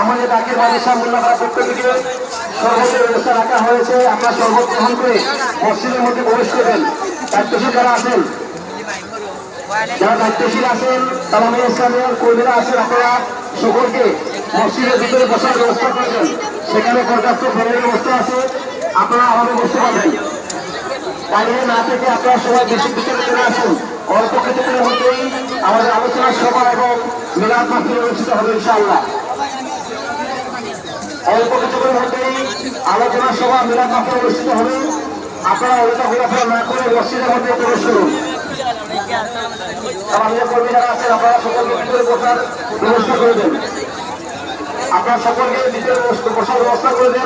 আমাদের তাকে বালিশা মোল্লাপাড়া পক্ষ থেকে শরবতের ব্যবস্থা রাখা হয়েছে। আপনারা শরবত গ্রহণ করে মসজিদের মধ্যে প্রবেশ করবেন। দায়িত্বশীল যারা আছেন যারা দায়িত্বশীল আছেন তালামী ইসলামের কর্মীরা আছেন আপনারা সকলকে মসজিদের ভিতরে বসার ব্যবস্থা করেছেন সেখানে পর্যাপ্ত ফ্যানের ব্যবস্থা আছে। আপনারা আমাদের বসতে পারবেন। বাইরে না থেকে আপনারা সবাই বেশি ভিতরে চলে আসুন। অল্প কিছুদিনের মধ্যেই আমাদের আলোচনা সভা এবং মিলাদ মাহফিল অনুষ্ঠিত হবে ইনশাআল্লাহ। অল্প কিছুদিনের মধ্যেই আলোচনা সভা মিলাদ মাহফিল অনুষ্ঠিত হবে। আপনারা ওইটা ঘোরাফেরা না করে মসজিদের মধ্যে প্রবেশ করুন আমাদের কর্মী যারা আছেন আপনারা সকলকে ভিতরে বসার ব্যবস্থা করে দেন আপনার সকলকে ভিতরে বস- বসার ব্যবস্থা করে.